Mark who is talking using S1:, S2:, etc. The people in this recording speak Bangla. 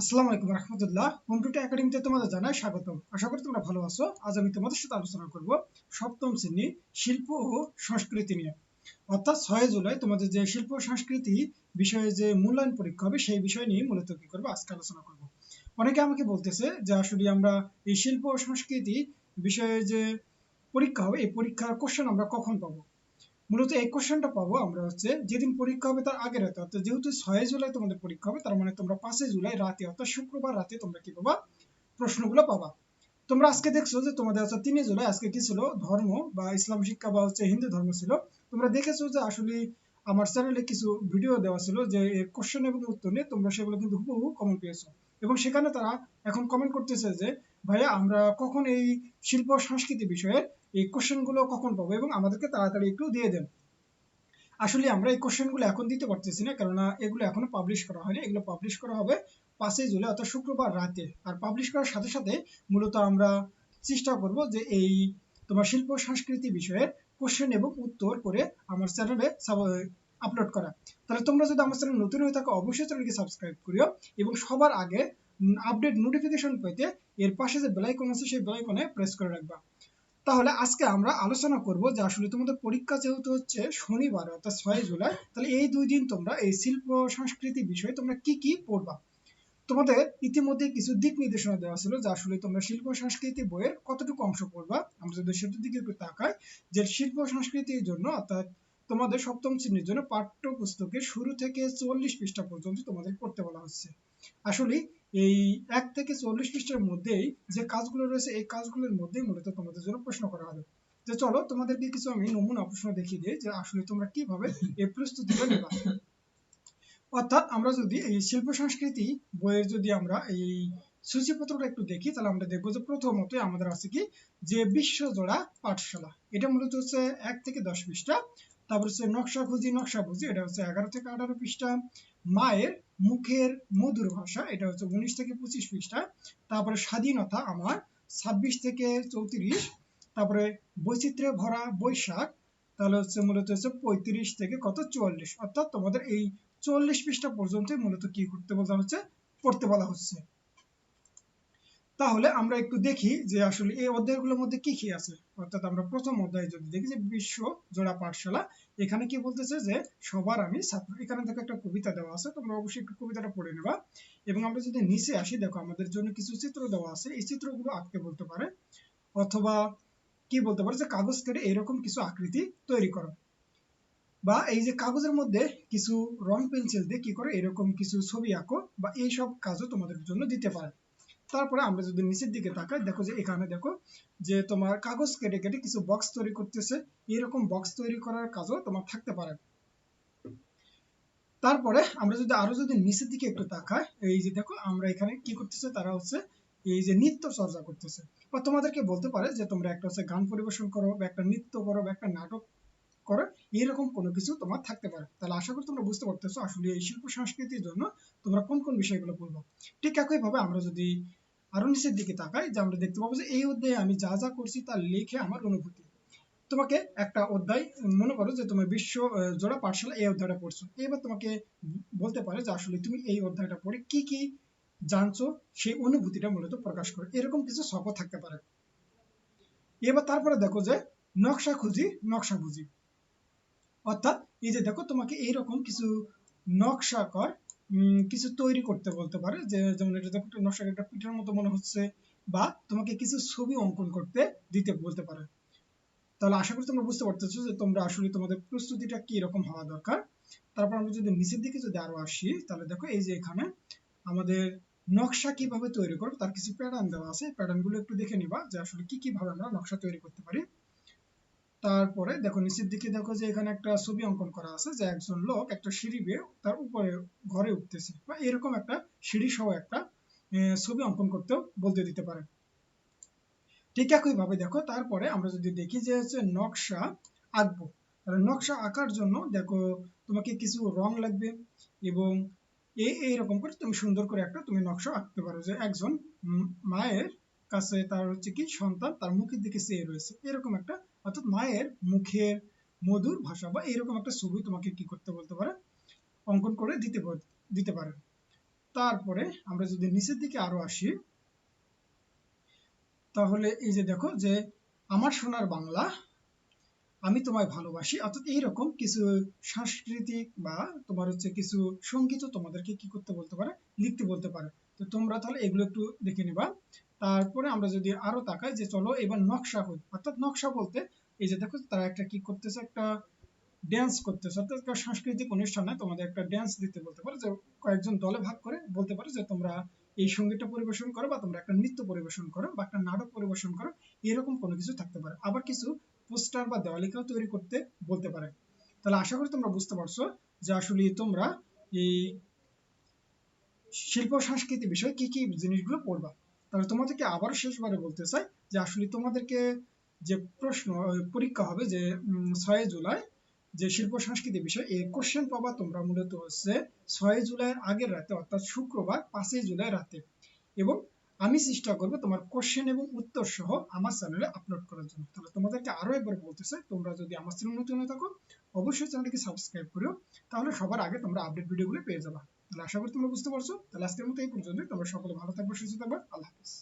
S1: আসসালামু আলাইকুম রহমতুল্লাহ। কম্পিউটার একাডেমিতে তোমাদের জানাই স্বাগতম। আশা করি তোমরা ভালো আছো। আজ আমি তোমাদের সাথে আলোচনা করব সপ্তম শ্রেণি শিল্প ও সংস্কৃতি নিয়ে। অর্থাৎ ছয় জুলাই তোমাদের যে শিল্প সংস্কৃতি বিষয়ে যে মূল্যায়ন পরীক্ষা হবে, সেই বিষয় নিয়ে মূলত কি করব, আজকে আলোচনা করব। অনেকে আমাকে বলতেছে যে আসলে আমরা এই শিল্প ও সংস্কৃতি বিষয়ে যে পরীক্ষা হবে, এই পরীক্ষার কোশ্চেন আমরা কখন পাবো? মূলত এই কোশ্চেনটা পাবো আমরা হচ্ছে যেদিন পরীক্ষা হবে তার আগের রাতে। অর্থাৎ যেহেতু ছয় জুলাই তোমাদের পরীক্ষা হবে, তার মানে তোমরা পাঁচই জুলাই রাতে, অর্থাৎ শুক্রবার রাতে তোমরা কি পাবা? প্রশ্নগুলো পাবা। তোমরা আজকে দেখছ যে তোমাদের হচ্ছে তিনে জুলাই আজকে কি ছিল? ধর্ম বা ইসলাম শিক্ষা বা হচ্ছে হিন্দু ধর্ম ছিল। তোমরা দেখেছ যে আসলে আমার চ্যানেলে কিছু ভিডিও দেওয়া ছিল যে এর কোশ্চেন এবং উত্তর নিয়ে তোমরা সেগুলো কিন্তু হুবহু কমেন্ট পেয়েছ। এবং সেখানে তারা এখন কমেন্ট করতেছে যে ভাইয়া, আমরা কখন এই শিল্প সংস্কৃতি বিষয়ে এই কোশ্চেনগুলো কখন পাবো এবং আমাদেরকে তাড়াতাড়ি একটু দিয়ে দেন। আসলে আমরা এই কোশ্চেনগুলো এখন দিতে পারতেছি না, কেননা এগুলো এখনও পাবলিশ করা হয়নি। এগুলো পাবলিশ করা হবে পাঁচই জুলাই, অর্থাৎ শুক্রবার রাতে। আর পাবলিশ করার সাথে সাথে মূলত আমরা চেষ্টা করব যে এই তোমার শিল্প সংস্কৃতি বিষয়ের কোশ্চেন এবং উত্তর করে আমার চ্যানেলে আপলোড করা। তাহলে তোমরা যদি আমার চ্যানেল নতুন হয়ে থাকো, অবশ্যই চ্যানেলকে সাবস্ক্রাইব করিও এবং সবার আগে আপডেট নোটিফিকেশন পেতে এর পাশে যে বেলাইকন আছে, সেই বেলাইকনে প্রেস করে রাখবা। তাহলে আজকে আমরা আলোচনা করব যে আসলে তোমাদের পরীক্ষা যেহেতু হচ্ছে শনিবার, অর্থাৎ ছয় জুলাই, তাহলে এই দুই দিন তোমরা এই শিল্প সংস্কৃতি বিষয়ে তোমরা কি কি পড়বা? তোমাদের ইতিমধ্যে কিছু দিক নির্দেশনা দেওয়া ছিল যে আসলে তোমরা শিল্প সংস্কৃতি বইয়ের কতটুকু অংশ পড়বা। আমরা যদি সেটার দিকে একটু তাকাই, যে শিল্প সংস্কৃতির জন্য, অর্থাৎ তোমাদের সপ্তম শ্রেণির জন্য পাঠ্য পুস্তকের শুরু থেকে চল্লিশ পৃষ্ঠা পর্যন্ত তোমাদের পড়তে বলা হচ্ছে। আসলে এই এক থেকে চল্লিশ পৃষ্ঠার মধ্যেই যে কাজগুলো রয়েছে, এই কাজগুলোর মধ্যেই মূলত তোমাদের জন্য প্রশ্ন করা হবে যে চলো, তোমাদেরকে কিছু আমি নমুনা প্রশ্ন দেখিয়ে দিই যে আসলে তোমরা কীভাবে এই প্রস্তুতিটা নেবা। অর্থাৎ আমরা যদি এই শিল্প সংস্কৃতি বইয়ের যদি আমরা এই সূচিপত্রটা একটু দেখি, তাহলে আমরা দেখব যে প্রথমত আমাদের আছে কি যে বিশ্বজোড়া পাঠশালা। এটা মূলত হচ্ছে এক থেকে দশ পৃষ্ঠা। তারপর হচ্ছে নকশা খুঁজি নকশা বুঝি এটা হচ্ছে এগারো থেকে আঠারো পৃষ্ঠা। মায়ের মুখের মধুর ভাষা, এটা হচ্ছে উনিশ থেকে পঁচিশ পৃষ্ঠা। তারপরে স্বাধীনতা আমার, ছাব্বিশ থেকে চৌত্রিশ। তারপরে বৈচিত্র্যে ভরা বৈশাখ, তাহলে হচ্ছে মূলত হচ্ছে পঁয়ত্রিশ থেকে কত? চুয়াল্লিশ। অর্থাৎ তোমাদের এই চল্লিশ পৃষ্ঠা পর্যন্ত মূলত কি করতে বলা হচ্ছে? পড়তে বলা হচ্ছে। তাহলে আমরা একটু দেখি যে আসলে এই অধ্যায়গুলোর মধ্যে কি কি আছে। অর্থাৎ আমরা প্রথম অধ্যায় যদি দেখি যে বিশ্ব জোড়া পাঠশালা, এখানে কি বলতেছে যে সবার আমি ছাত্র। এখানে দেখো একটা কবিতা দেওয়া আছে, তোমরা অবশ্যই একটু কবিতাটা পড়ে নেবা। এবং আমরা যদি নিচে আসি, দেখো আমাদের জন্য কিছু চিত্র দেওয়া আছে। এই চিত্রগুলো আঁকতে বলতে পারে। অথবা কি বলতে পারে যে কাগজ কেটে এরকম কিছু আকৃতি তৈরি করো। বা এই যে কাগজের মধ্যে কিছু রং পেন্সিল দিয়ে কি করে, এরকম কিছু ছবি আঁকো বা এইসব কাজও তোমাদের জন্য দিতে পারে। তারপরে আমরা যদি নিচের দিকে তাকাই, দেখো যে এখানে দেখো যে তোমার কাগজ কেটে কেটে কিছু বক্স তৈরি করতেছে। এরকম বক্স তৈরি করার কাজও তোমার থাকতে পারে। তারপরে আমরা যদি আরও যদি নিচের দিকে একটু তাকাই, এই যে দেখো আমরা এখানে কি করতেছে, তারা হচ্ছে এই যে নৃত্য চর্চা করতেছে। বা তোমাদেরকে বলতে পারে যে তোমরা একটা হচ্ছে গান পরিবেশন করো, বা একটা নৃত্য করো, বা একটা নাটক করো এরকম কোনো কিছু তোমার থাকতে পারে। তাহলে আশা করি তোমরা বুঝতে পারতেছো আসলে এই শিল্প সংস্কৃতির জন্য তোমরা কোন কোন বিষয়গুলো পড়ব ঠিক একই ভাবে আমরা যদি আরও নিচের দিকে তাকাই, যে আমরা দেখতে পাবো যে এই অধ্যায়ে আমি যা যা করছি তা লিখে আমার অনুভূতি। তোমাকে একটা অধ্যায়, মনে করো যে তোমার বিশ্ব জোড়া পাঠশালা এই অধ্যায়টা পড়ছো। এবার তোমাকে বলতে পারে যে আসলে তুমি এই অধ্যায়টা পড়ে কি কি জানছো, সেই অনুভূতিটা মূলত প্রকাশ করো। এরকম কিছু শখ থাকতে পারে। এবার তারপরে দেখো যে নকশা খুঁজি, নকশা বুঝি। অর্থাৎ এই যে দেখো তোমাকে এইরকম কিছু নকশা কর কিছু তৈরি করতে বলতে পারে। যে যেমন এটা দেখো নকশা একটা পিঠের মতো মনে হচ্ছে, বা তোমাকে কিছু ছবি অঙ্কন করতে দিতে বলতে পারে। তাহলে আশা করি তোমরা বুঝতে পারতেছো যে তোমরা আসলে তোমাদের প্রস্তুতিটা কি রকম হওয়া দরকার। তারপর আমরা যদি নিচের দিকে যদি আরও আসি, তাহলে দেখো এই যে এখানে আমাদের নকশা কীভাবে তৈরি করব, তার কিছু প্যাটার্ন দেওয়া আছে। প্যাটার্নগুলো একটু দেখে নিবা যে আসলে কি কীভাবে আমরা নকশা তৈরি করতে পারি। তারপরে দেখো নিচের দিকে দেখো যে এখানে একটা ছবি অঙ্কন করা আছে যে একজন লোক একটা সিঁড়ি বেয়ে তার উপরে ঘরে উঠতেছে বা এরকম একটা সিঁড়ি সহ একটা ছবি অঙ্কন করতেও বলতে দিতে পারে। ঠিক একই ভাবে দেখো তারপরে আমরা যদি দেখি যে হচ্ছে নকশা আঁকবো। তাহলে নকশা আঁকার জন্য দেখো তোমাকে কিছু রং লাগবে এবং এই এইরকম করে তুমি সুন্দর করে একটা তুমি নকশা আঁকতে পারো যে একজন মায়ের কাছে তার হচ্ছে কি সন্তান তার মুখের দিকে চেয়ে রয়েছে। এরকম একটা অর্থাৎ মায়ের মুখের মধুর ভাষা বা এরকম একটা ছবি তোমাকে কি করতে বলতে পারে? অঙ্কন করে দিতে দিতে পারে। তারপরে আমরা যদি নিচের দিকে আরও আসি, তাহলে এই যে দেখো যে আমার সোনার বাংলা, আমি তোমায় ভালোবাসি। অর্থাৎ এইরকম কিছু সাংস্কৃতিক বা তোমার হচ্ছে কিছু সংগীত তোমাদেরকে কি করতে বলতে পারে? লিখতে বলতে পারে। তো তোমরা তাহলে এগুলো একটু দেখে নিবা। তারপরে আমরা যদি আরও তাকাই যে চলো এবার নকশা করি। অর্থাৎ নকশা বলতে এই যে দেখো তারা একটা কি করতেছে? একটা ড্যান্স করতেছে। অর্থাৎ একটা সাংস্কৃতিক অনুষ্ঠানে তোমাদের একটা ড্যান্স দিতে বলতে পারে। যে কয়েকজন দলে ভাগ করে বলতে পারে যে তোমরা এই সঙ্গীতটা পরিবেশন করো বা তোমরা একটা নৃত্য পরিবেশন করো বা একটা নাটক পরিবেশন করো, এরকম কোনো কিছু থাকতে পারে। আবার কিছু পোস্টার বা দেওয়ালিকাও তৈরি করতে বলতে পারে। তাহলে আশা করি তোমরা বুঝতে পারছ যে আসলে তোমরা এই শিল্প সংস্কৃতি বিষয়ে কি কি জিনিসগুলো পড়বা। তাহলে তোমাদেরকে আবারও শেষবারে বলতে চাই যে আসলে তোমাদেরকে যে প্রশ্ন পরীক্ষা হবে যে ছয় জুলাই যে শিল্প সংস্কৃতি বিষয়, এই কোশ্চেন পাবা তোমরা মূলত হচ্ছে ছয় জুলাইয়ের আগের রাতে, অর্থাৎ শুক্রবার, পাঁচই জুলাই রাতে। এবং আমি চেষ্টা করব তোমার কোশ্চেন এবং উত্তর সহ আমার চ্যানেলে আপলোড করার জন্য। তাহলে তোমাদেরকে আরও একবার বলতে চাই, তোমরা যদি আমার চ্যানেল নতুন হয়ে থাকো, অবশ্যই চ্যানেলটিকে সাবস্ক্রাইব করো তাহলে সবার আগে তোমরা আপডেট ভিডিওগুলো পেয়ে যাবা। তাহলে আশা করি তোমরা বুঝতে পারছ। তাহলে আজকের মতো এই পর্যন্তই। তোমরা সকলে ভালো থাকবে, সুস্থ থাকবে। আল্লাহ হাফিজ।